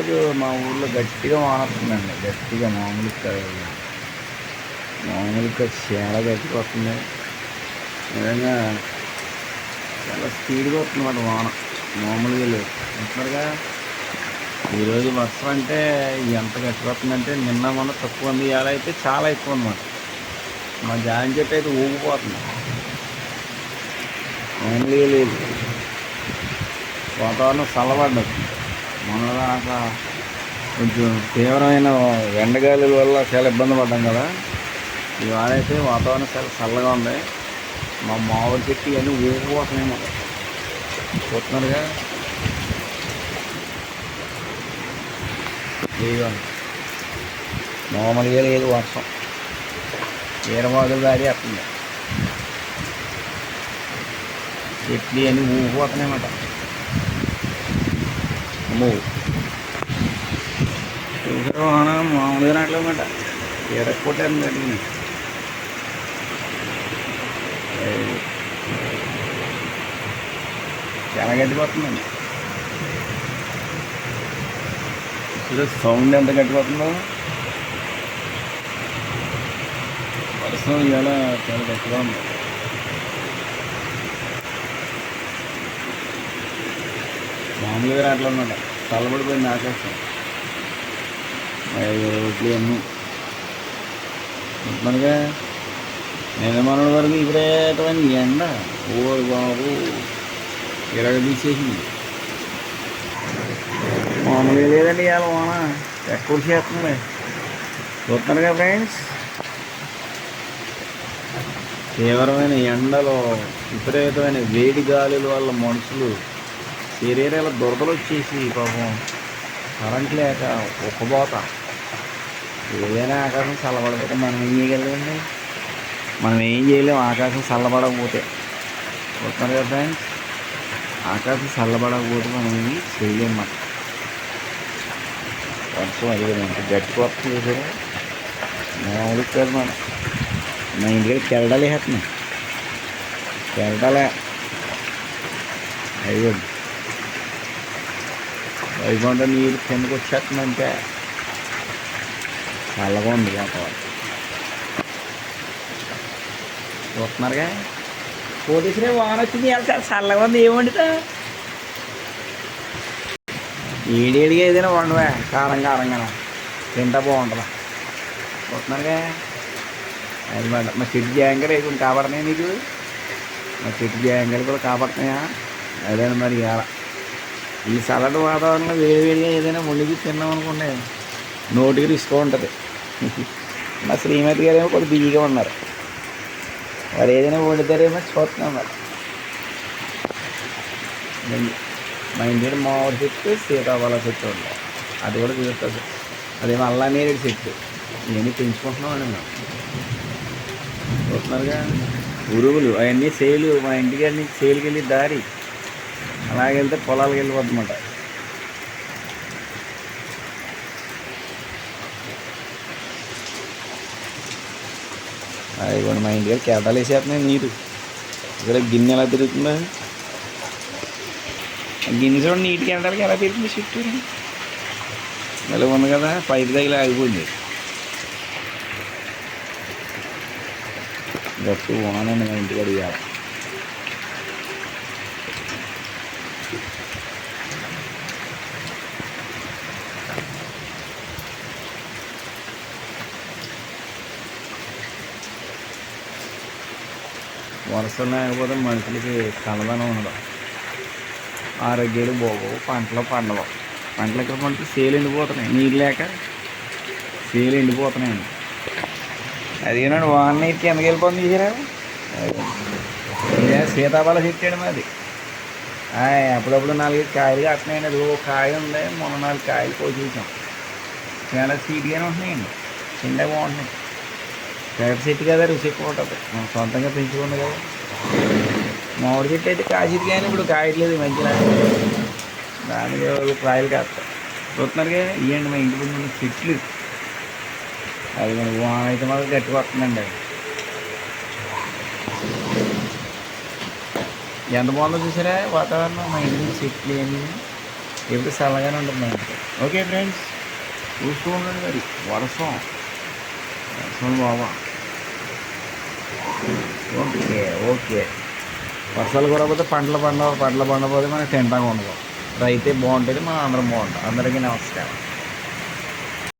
ఈరోజు మా ఊర్లో గట్టిగా వానొస్తుందండి గట్టిగా మామూలు మామూలుగా చాలా గట్టిగా వస్తుంది. నిజంగా చాలా స్పీడ్గా వస్తుంది అన్నమాట వాన. మామూలుగా లేదు. అంటున్నారుగా ఈరోజు వర్షం అంటే ఎంత గట్టిగా వస్తుందంటే నిన్న మొన్న తక్కువ ఉంది. ఇవాళ అయితే చాలా ఎక్కువ అనమాట మా జాయిన్ చెట్టు అయితే ఊగిపోతుంది. మామూలుగా లేదు. వాతావరణం చల్లబడ్డది. మొన్నదాకా కొంచెం తీవ్రమైన ఎండగాలుల వల్ల చాలా ఇబ్బంది పడ్డాం కదా. ఇవాళైతే అయితే వాతావరణం చాలా చల్లగా ఉంది. మా మామిడి చెట్టు ఇవన్నీ ఊగిపోతున్నాయి మాట చూస్తున్నారుగా మామూలుగా లేదు వర్షం. ఈరబాదులు దాడి వస్తుంది చెట్లు అన్నీ ఊగిపోతున్నాయి అన్నమాట అమ్మో. చూసారు వాహన మామూలుగా రావట్లేదన్నమాట ఎరక్కొట్టారు గట్టిని చాలా గట్టిపోతుందండి. వస్తుందండి సౌండ్ ఎంత గట్టిపోతుందో. వర్షం ఇవాళ చాలా గట్టిగా ఉంది. అనిల్ గారు అట్లా ఉన్నాడు. తలబడిపోయింది ఆకాశం. రోడ్లు అన్నీ మనగా నిర్మాణం వరకు విపరీతమైన ఎండ. ఓడి బాబు. ఇరగ తీసేసింది. మామూలుగా లేదండి ఇవాళ వాన. ఎక్కువ చేస్తుంది చూస్తున్నారుగా ఫ్రెండ్స్? తీవ్రమైన ఎండలో విపరీతమైన వేడి గాలుల వల్ల మనుషులు శరీరాల దురదలు వచ్చేసి పాపం కరెంట్ లేక ఉక్కబోత ఏదైనా ఆకాశం చల్లబడకపోతే మనం ఏం చేయగలండి మనం ఏం చేయలేము ఆకాశం చల్లబడకపోతే. చూస్తున్నారు కదా ఫ్రెండ్స్ ఆకాశం చల్లబడకపోతే మనం ఏమి చేయలేము మనం వర్షం అది గట్టి వర్షం చేశారు మామూలు కాదు మనం మా ఇంటికి కెరడాలు వేస్తున్నాయి కెరడాలే అయ్యో వైకుంఠ నీరు కిందకు వచ్చేస్తుందంటే చల్లగా ఉంది వాతావరణం. చూస్తున్నారుగా? పోలీసులే వాన వచ్చింది వెళ్తారు చాలా చల్లగా ఉంది ఏమండితో ఏడేడిగా ఏదైనా వండవా కారం కారంగా తింటా బాగుంటుందా. చూస్తున్నారుగా? అది మాట మా చెట్టు జాంగర్ వేసుకుని కాపాడుతున్నాయి నీకు? మా చెట్టు జాంగర్ కూడా కాపాడుతున్నాయా? అదే మరి ఇలా ఈ చల్లటి వాతావరణంలో వేడివేడిగా ఏదైనా మునిగి తిన్నాం అనుకోండి నోటికి రిస్క్ ఉంటుంది. మా శ్రీమతి గారు ఏమో కొద్ది బిజీగా ఉన్నారు. వారు ఏదైనా వండుతారేమో చూస్తున్నాం మరి. మా ఇంటి మామిడి చెట్టు సీతాఫల చెట్టు ఉంటాయి అది కూడా చూస్తుంది అదేమో అల్లా నేరేడు చెట్టు. ఇవన్నీ పెంచుకుంటున్నామండి మేము. చూస్తున్నారుగా. ఉరుగులు అవన్నీ సేలు. మా ఇంటి అన్ని సేలుకి వెళ్ళి దారి. అలాగే వెళ్తే పొలాలకు వెళ్ళిపోతుందన్నమాట అది కూడా మా ఇంటికి కేటాలు వేసేస్తున్నాయి నీరు. ఇక్కడ గిన్నె ఎలా తిరుగుతుందో గిన్నె చూడండి నీటి కేటాలకి ఎలా తిరుగుతుంది చుట్టూ ఇలా ఉంది కదా పైపు దగ్గర ఆగిపోయింది. గట్టు వానండి మా ఇంటి అడిగారు వర్షం లేకపోతే మనుషులకి కలదనం ఉండదు. ఆరోగ్యాలు బాగోవు పంటలు పండవు. పంటలు ఎక్కడ పంట సేలు ఎండిపోతున్నాయి. నీళ్ళు లేక సేలు ఎండిపోతున్నాయండి. అదేనండి వాన నీరు కిందకి వెళ్ళిపోతుంది చూసారా? సీతాఫల చెట్టాడు మాది. అప్పుడప్పుడు నాలుగైదు కాయలు కట్టినాయండి అది ఓ కాయ ఉంది. మొన్న నాలుగు కాయలు కోసేసాం చాలా స్వీట్గానే ఉంటున్నాయండి. తిండే బాగుంటున్నాయి. వేప చెట్టు కదా రుచి ఎక్కువ ఉంటుంది మనం సొంతంగా పెంచుకుంది కదా. మామిడి చెట్టు అయితే కాసేది కానీ ఇప్పుడు కాయట్లేదు మంచిగా దానికి కాయలు కాస్తాయి చూస్తున్నారుగా ఇవ్వండి మా ఇంటి ముందు ఉన్న చెట్లు. అది మన వాన అయితే మాత్రం గట్టి పడుతుందండి అది. ఎంత బాగుందో చూసారా? వాతావరణం మా ఇంటి ముందు చెట్లు ఏమి ఎప్పుడు చల్లగానే ఉంటుంది మా ఇంట్లో ఓకే ఫ్రెండ్స్ చూస్తూ ఉండండి మరి. వర్షం బాబా ఓకే ఓకే. వర్షాలు కురకపోతే పంటలు పండవు పంటలు పండకపోతే మనకి తింటాం ఉండదు. రైతే బాగుంటుంది మనం అందరం బాగుంటాం. అందరికీ నమస్కారం.